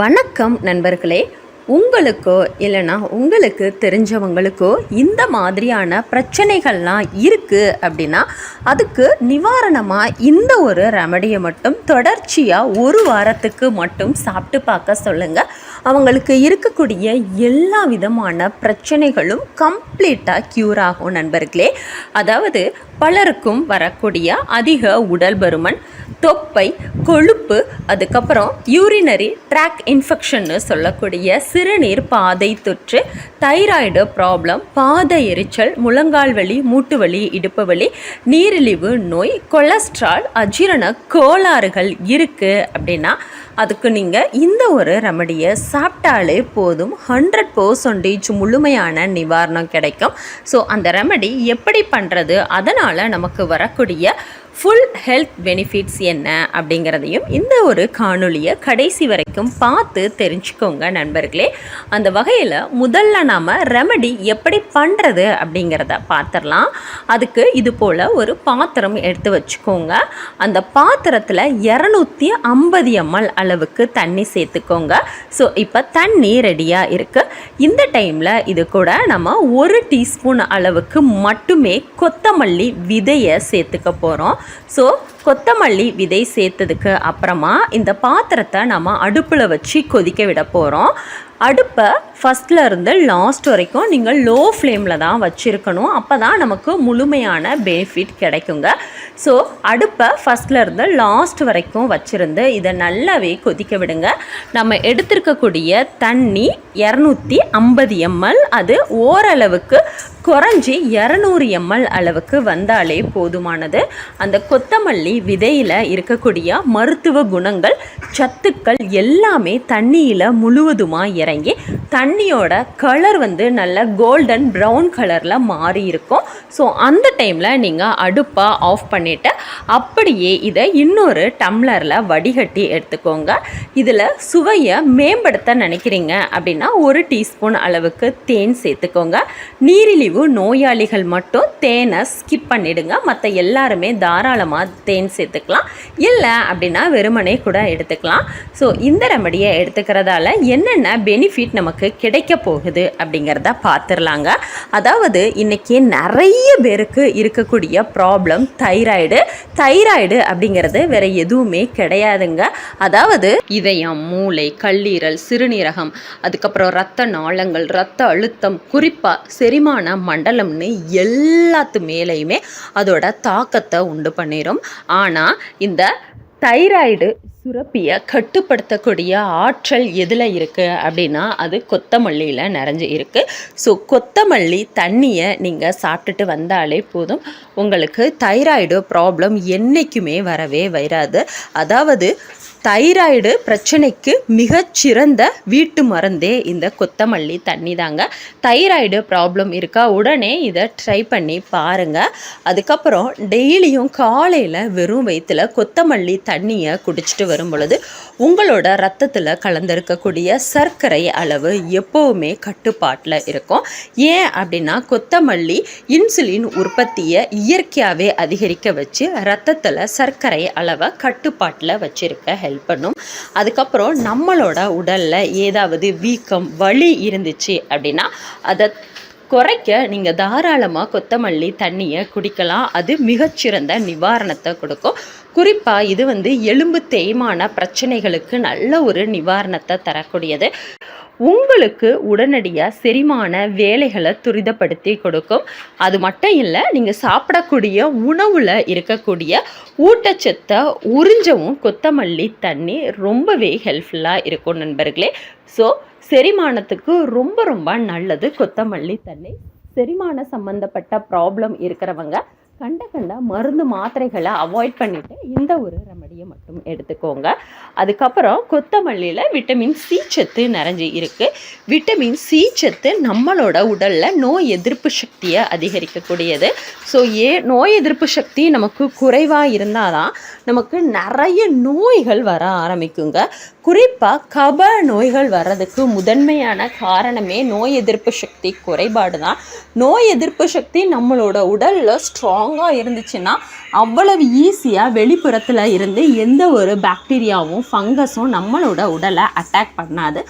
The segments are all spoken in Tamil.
வணக்கம் நண்பர்களே. உங்களுக்கோ இல்லைன்னா உங்களுக்கு தெரிஞ்சவங்களுக்கோ இந்த மாதிரியான பிரச்சனைகள்லாம் இருக்குது அப்படின்னா அதுக்கு நிவாரணமாக இந்த ஒரு ரெமடியை மட்டும் தொடர்ச்சியாக ஒரு வாரத்துக்கு மட்டும் சாப்பிட்டு பார்க்க சொல்லுங்கள் அவங்களுக்கு இருக்கக்கூடிய எல்லா விதமான பிரச்சனைகளும் கம்ப்ளீட்டாக க்யூர் ஆகும் நண்பர்களே. அதாவது பலருக்கும் வரக்கூடிய அதிக உடல் பருமன் தொப்பை கொழுப்பு அதுக்கப்புறம் யூரினரி ட்ராக் இன்ஃபெக்ஷன்னு சொல்லக்கூடிய சிறுநீர் பாதை தொற்று தைராய்டு ப்ராப்ளம் பாத எரிச்சல் முழங்கால் வலி மூட்டு வலி இடுப்பு வலி நீரிழிவு நோய் கொலஸ்ட்ரால் அஜீரண கோளாறுகள் இருக்குது அப்படின்னா அதுக்கு நீங்கள் இந்த ஒரு ரெமடியை சாப்பிட்டாலே போதும். ஹண்ட்ரட் பர்சன்டேஜ் முழுமையான நிவாரணம் கிடைக்கும். ஸோ அந்த ரெமடி எப்படி பண்ணுறது அதனால் நமக்கு வரக்கூடிய ஃபுல் ஹெல்த் பெனிஃபிட்ஸ் என்ன அப்படிங்கிறதையும் இந்த ஒரு காணொலியை கடைசி வரைக்கும் பார்த்து தெரிஞ்சுக்கோங்க நண்பர்களே. அந்த வகையில் முதல்ல நாம் ரெமடி எப்படி பண்ணுறது அப்படிங்கிறத பார்த்துடலாம் அதுக்கு இது போல் ஒரு பாத்திரம் எடுத்து வச்சுக்கோங்க. அந்த பாத்திரத்தில் இரநூத்தி ஐம்பது எம்எல் அளவுக்கு தண்ணி சேர்த்துக்கோங்க. ஸோ இப்போ தண்ணி ரெடியாக இருக்குது இந்த டைமில் இது கூட நம்ம ஒரு டீஸ்பூன் அளவுக்கு மட்டுமே கொத்தமல்லி விதையை சேர்த்துக்க போகிறோம் ஸோ கொத்தமல்லி விதை சேர்த்ததுக்கு அப்புறமா இந்த பாத்திரத்தை நம்ம அடுப்பில் வச்சு கொதிக்க விட போகிறோம் அடுப்பை ஃபஸ்ட்டில் இருந்து லாஸ்ட் வரைக்கும் நீங்கள் லோ ஃப்ளேமில் தான் வச்சுருக்கணும். அப்போ தான் நமக்கு முழுமையான பெனிஃபிட் கிடைக்குங்க. ஸோ அடுப்பை ஃபஸ்ட்டில் இருந்து லாஸ்ட் வரைக்கும் வச்சுருந்து இதை நல்லாவே கொதிக்க விடுங்க. நம்ம எடுத்திருக்கக்கூடிய தண்ணி இரநூத்தி ஐம்பது எம்எல். அது ஓரளவுக்கு குறைஞ்சி இரநூறு எம்எல் அளவுக்கு வந்தாலே போதுமானது. அந்த கொத்தமல்லி விதையில் இருக்கக்கூடிய மருத்துவ குணங்கள் சத்துக்கள் எல்லாமே தண்ணியில் முழுவதுமாக இறங்கி தண்ணியோட கலர் வந்து நல்ல கோல்டன் ப்ரௌன் கலரில் மாறி இருக்கும். ஸோ அந்த டைமில் நீங்கள் அடுப்பாக ஆஃப் பண்ணிவிட்டு அப்படியே இதை இன்னொரு டம்ளரில் வடிகட்டி எடுத்துக்கோங்க. இதில் சுவையை மேம்படுத்த நினைக்கிறீங்க அப்படின்னா ஒரு டீஸ்பூன் அளவுக்கு தேன் சேர்த்துக்கோங்க. நீரிழிவு நோயாளிகள் மட்டும் தேனை ஸ்கிப் பண்ணிடுங்க. மற்ற எல்லாருமே தாராளமாக தேன் சேர்த்துக்கலாம். இல்லை அப்படின்னா வெறுமனே கூட எடுத்துக்கலாம். ஸோ இந்த ரெமடியை எடுத்துக்கிறதால என்னென்ன பெனிஃபிட் நமக்கு கிடைக்க போகுது அப்படிங்கிறத பார்த்துடலாங்க. அதாவது இன்றைக்கி நிறைய பேருக்கு இருக்கக்கூடிய ப்ராப்ளம் தைராய்டு தைராய்டு அப்படிங்கிறது வேற எதுவுமே கிடையாதுங்க. அதாவது இதயம் மூளை கல்லீரல் சிறுநீரகம் அதுக்கப்புறம் ரத்த நாளங்கள் ரத்த அழுத்தம் குறிப்பாக செரிமான மண்டலம்னு எல்லாத்து மேலேயுமே அதோட தாக்கத்தை உண்டு பண்ணிடும் ஆனால் இந்த தைராய்டு சுரப்பியை கட்டுப்படுத்தக்கூடிய ஆற்றல் எதில் இருக்குது அப்படின்னா அது கொத்தமல்லியில் நிறைஞ்சு இருக்குது ஸோ கொத்தமல்லி தண்ணியை நீங்கள் சாப்பிட்டுட்டு வந்தாலே போதும். உங்களுக்கு தைராய்டு ப்ராப்ளம் என்றைக்குமே வரவே வராது. அதாவது தைராய்டு பிரச்சனைக்கு மிகச்சிறந்த வீட்டு மருந்தே இந்த கொத்தமல்லி தண்ணி தாங்க. தைராய்டு ப்ராப்ளம் இருக்கா? உடனே இதை ட்ரை பண்ணி பாருங்கள் அதுக்கப்புறம் டெய்லியும் காலையில் வெறும் வயிற்றில் கொத்தமல்லி தண்ணியை குடிச்சிட்டு வரும் பொழுது உங்களோட ரத்தத்தில் கலந்திருக்கக்கூடிய சர்க்கரை அளவு எப்போவுமே கட்டுப்பாட்டில் இருக்கும். ஏன் அப்படின்னா கொத்தமல்லி இன்சுலின் உற்பத்தியை இயற்கையாகவே அதிகரிக்க வச்சு ரத்தத்தில் சர்க்கரை அளவை கட்டுப்பாட்டில் வச்சிருக்க ஹெல்ப் பண்ணும். அதுக்கப்புறம் நம்மளோட உடலில் ஏதாவது வீக்கம் வலி இருந்துச்சு அப்படின்னா அதை குறைக்க நீங்கள் தாராளமாக கொத்தமல்லி தண்ணியை குடிக்கலாம். அது மிகச்சிறந்த நிவாரணத்தை கொடுக்கும். குறிப்பாக இது வந்து எலும்பு தேய்மான பிரச்சனைகளுக்கு நல்ல ஒரு நிவாரணத்தை தரக்கூடியது. உங்களுக்கு உடனடியாக செரிமான வேலைகளை துரிதப்படுத்தி கொடுக்கும். அது மட்டும் இல்லை நீங்கள் சாப்பிடக்கூடிய உணவில் இருக்கக்கூடிய ஊட்டச்சத்தை உறிஞ்சவும் கொத்தமல்லி தண்ணி ரொம்பவே ஹெல்ப்ஃபுல்லாக இருக்கும் நண்பர்களே. ஸோ செரிமானத்துக்கு ரொம்ப ரொம்ப நல்லது கொத்தமல்லி தண்ணி. செரிமான சம்மந்தப்பட்ட ப்ராப்ளம் இருக்கிறவங்க கண்ட கண்ட மருந்து மாத்திரைகளை அவாய்ட் பண்ணிவிட்டு இந்த ஒரு ரெமடியை மட்டும் எடுத்துக்கோங்க. அதுக்கப்புறம் கொத்தமல்லியில் விட்டமின் சி சத்து நிறைஞ்சி இருக்குது விட்டமின் சி சத்து நம்மளோட உடலில் நோய் எதிர்ப்பு சக்தியை அதிகரிக்கக்கூடியது. ஸோ ஏ நோய் எதிர்ப்பு சக்தி நமக்கு குறைவாக இருந்தால் தான் நமக்கு நிறைய நோய்கள் வர ஆரம்பிக்குங்க. குறிப்பாக கப நோய்கள் வர்றதுக்கு முதன்மையான காரணமே நோய் எதிர்ப்பு சக்தி குறைபாடு தான் நோய் எதிர்ப்பு சக்தி நம்மளோட உடலில் ஸ்ட்ராங் ஸ்ட்ராங்காக இருந்துச்சுன்னா அவ்வளவு ஈஸியாக வெளிப்புறத்தில் இருந்து எந்த ஒரு பாக்டீரியாவும் ஃபங்கஸும் நம்மளோட உடலை அட்டாக் பண்ணாது.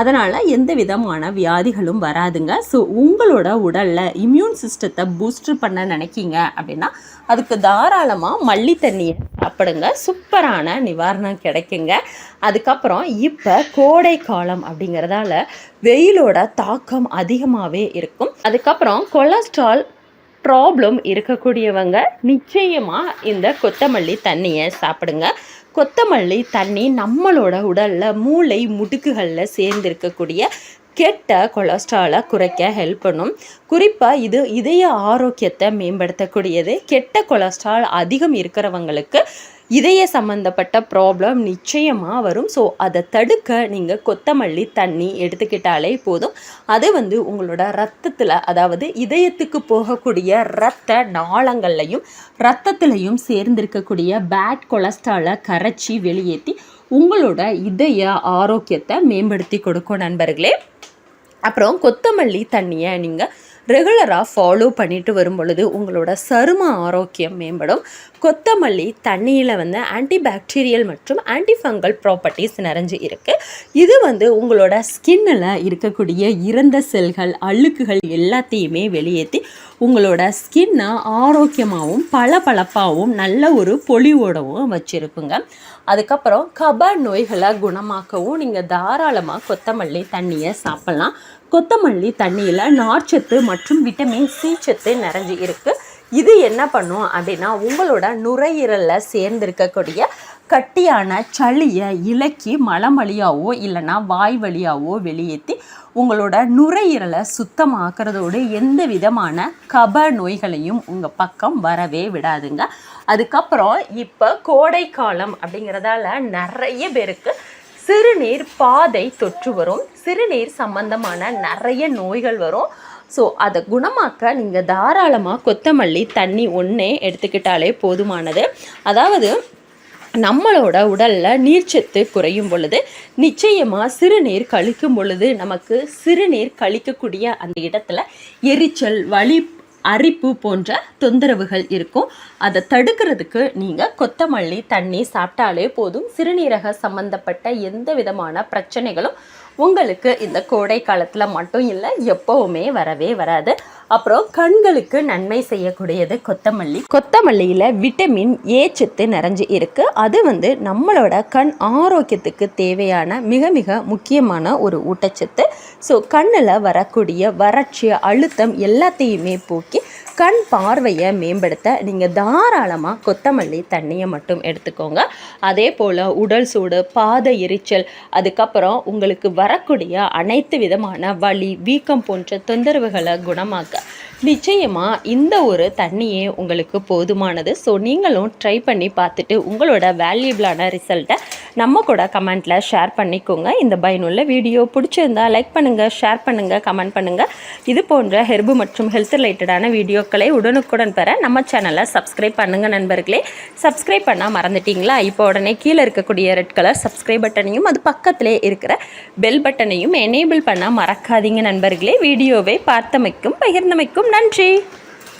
அதனால் எந்த விதமான வியாதிகளும் வராதுங்க. ஸோ உங்களோட உடலில் இம்யூன் சிஸ்டத்தை பூஸ்டர் பண்ண நினைக்கிங்க அப்படின்னா அதுக்கு தாராளமாக மல்லி தண்ணியை சாப்பிடுங்க. சூப்பரான நிவாரணம் கிடைக்குங்க. அதுக்கப்புறம் இப்போ கோடை காலம் அப்படிங்கிறதால வெயிலோட தாக்கம் அதிகமாகவே இருக்கும். அதுக்கப்புறம் கொலஸ்ட்ரால் ப்ராப்ளம் இருக்கக்கூடியவங்க நிச்சயமாக இந்த கொத்தமல்லி தண்ணியை சாப்பிடுங்க. கொத்தமல்லி தண்ணி நம்மளோட உடலில் மூளை முடுக்குகளில் சேர்ந்திருக்கக்கூடிய கெட்ட கொலஸ்ட்ராலை குறைக்க ஹெல்ப் பண்ணும். குறிப்பாக இது இதய ஆரோக்கியத்தை மேம்படுத்தக்கூடியது. கெட்ட கொலஸ்ட்ரால் அதிகம் இருக்கிறவங்களுக்கு இதய சம்மந்தப்பட்ட ப்ராப்ளம் நிச்சயமாக வரும். ஸோ அதை தடுக்க நீங்கள் கொத்தமல்லி தண்ணி எடுத்துக்கிட்டாலே போதும். அது வந்து உங்களோட ரத்தத்தில் அதாவது இதயத்துக்கு போகக்கூடிய ரத்த நாளங்கள்லையும் ரத்தத்துலையும் சேர்ந்திருக்கக்கூடிய பேட் கொலஸ்ட்ராலை கரைச்சி வெளியேற்றி உங்களோட இதய ஆரோக்கியத்தை மேம்படுத்தி கொடுக்கும் நண்பர்களே. அப்புறம் கொத்தமல்லி தண்ணியை நீங்கள் ரெகுலராக ஃபாலோ பண்ணிட்டு வரும் பொழுது உங்களோட சரும ஆரோக்கியம் மேம்படும். கொத்தமல்லி தண்ணியில் வந்து ஆன்டி பாக்டீரியல் மற்றும் ஆன்டி ஃபங்கல் ப்ராப்பர்ட்டிஸ் நிறைஞ்சு இருக்குது இது வந்து உங்களோட ஸ்கின்னில் இருக்கக்கூடிய இறந்த செல்கள் அழுக்குகள் எல்லாத்தையுமே வெளியேற்றி உங்களோட ஸ்கின்னை ஆரோக்கியமாகவும் பளபளப்பாகவும் நல்ல ஒரு பொலிவோடவும் வச்சுருக்குங்க. அதுக்கப்புறம் கப நோய்களை குணமாக்கவும் நீங்கள் தாராளமாக கொத்தமல்லி தண்ணியை சாப்பிட்லாம். கொத்தமல்லி தண்ணியில் நார்ச்சத்து மற்றும் விட்டமின் சி சத்து நிறைஞ்சு இருக்குது இது என்ன பண்ணும் அப்படின்னா உங்களோட நுரையீரலில் சேர்ந்திருக்கக்கூடிய கட்டியான சளியை இலக்கி மலம் வழியாவோ இல்லைன்னா வாய் வழியாவோ வெளியேற்றி உங்களோட நுரையீரலை சுத்தமாக்குறதோடு எந்த விதமான கப நோய்களையும் உங்கள் பக்கம் வரவே விடாதுங்க. அதுக்கப்புறம் இப்போ கோடை காலம் அப்படிங்கிறதால நிறைய பேருக்கு சிறுநீர் பாதை தொற்று வரும். சிறுநீர் சம்பந்தமான நிறைய நோய்கள் வரும். ஸோ அதை குணமாக்க நீங்கள் தாராளமாக கொத்தமல்லி தண்ணி ஒன்றே எடுத்துக்கிட்டாலே போதுமானது. அதாவது நம்மளோட உடலில் நீர்ச்சத்து குறையும் பொழுது நிச்சயமாக சிறுநீர் கழிக்கும் பொழுது நமக்கு சிறுநீர் கழிக்கக்கூடிய அந்த இடத்துல எரிச்சல் வலி அரிப்பு போன்ற தொந்தரவுகள் இருக்கும். அதை தடுக்கிறதுக்கு நீங்கள் கொத்தமல்லி தண்ணி சாப்பிட்டாலே போதும். சிறுநீரக சம்பந்தப்பட்ட எந்த விதமான பிரச்சனைகளும் உங்களுக்கு இந்த கோடை காலத்தில் மட்டும் இல்லை எப்போவுமே வரவே வராது. அப்புறம் கண்களுக்கு நன்மை செய்யக்கூடியது கொத்தமல்லி. கொத்தமல்லியில் விட்டமின் ஏ சத்து நிறைஞ்சு இருக்குது அது வந்து நம்மளோட கண் ஆரோக்கியத்துக்கு தேவையான மிக மிக முக்கியமான ஒரு ஊட்டச்சத்து. ஸோ கண்ணில் வரக்கூடிய வறட்சி அழுத்தம் எல்லாத்தையுமே போக்கி கண் பார்வையை மேம்படுத்த நீங்கள் தாராளமாக கொத்தமல்லி தண்ணியை மட்டும் எடுத்துக்கோங்க. அதே போல் உடல் சூடு பாத எரிச்சல் அதுக்கப்புறம் உங்களுக்கு வரக்கூடிய அனைத்து விதமான வலி வீக்கம் போன்ற தொந்தரவுகளை குணமாக்க நிச்சயமாக இந்த ஒரு தண்ணியே உங்களுக்கு போதுமானது. ஸோ நீங்களும் ட்ரை பண்ணி பார்த்துட்டு உங்களோட வேல்யூபிளான ரிசல்ட்டை நம்ம கூட கமெண்ட்டில் ஷேர் பண்ணிக்கோங்க. இந்த பயனுள்ள வீடியோ பிடிச்சிருந்தா லைக் பண்ணுங்கள் ஷேர் பண்ணுங்கள் கமெண்ட் பண்ணுங்கள் இது போன்ற ஹெர்பு மற்றும் ஹெல்த் ரிலேட்டடான வீடியோக்களை உடனுக்குடன் பெற நம்ம சேனலை சப்ஸ்கிரைப் பண்ணுங்கள் நண்பர்களே. சப்ஸ்கிரைப் பண்ணால் மறந்துட்டீங்களா? இப்போ உடனே கீழே இருக்கக்கூடிய ரெட் கலர் சப்ஸ்கிரைப் பட்டனையும் அது பக்கத்திலே இருக்கிற பெல் பட்டனையும் எனேபிள் பண்ணால் மறக்காதீங்க நண்பர்களே. வீடியோவை பார்த்தமைக்கும் பகிர்ந்தமைக்கும் நன்றி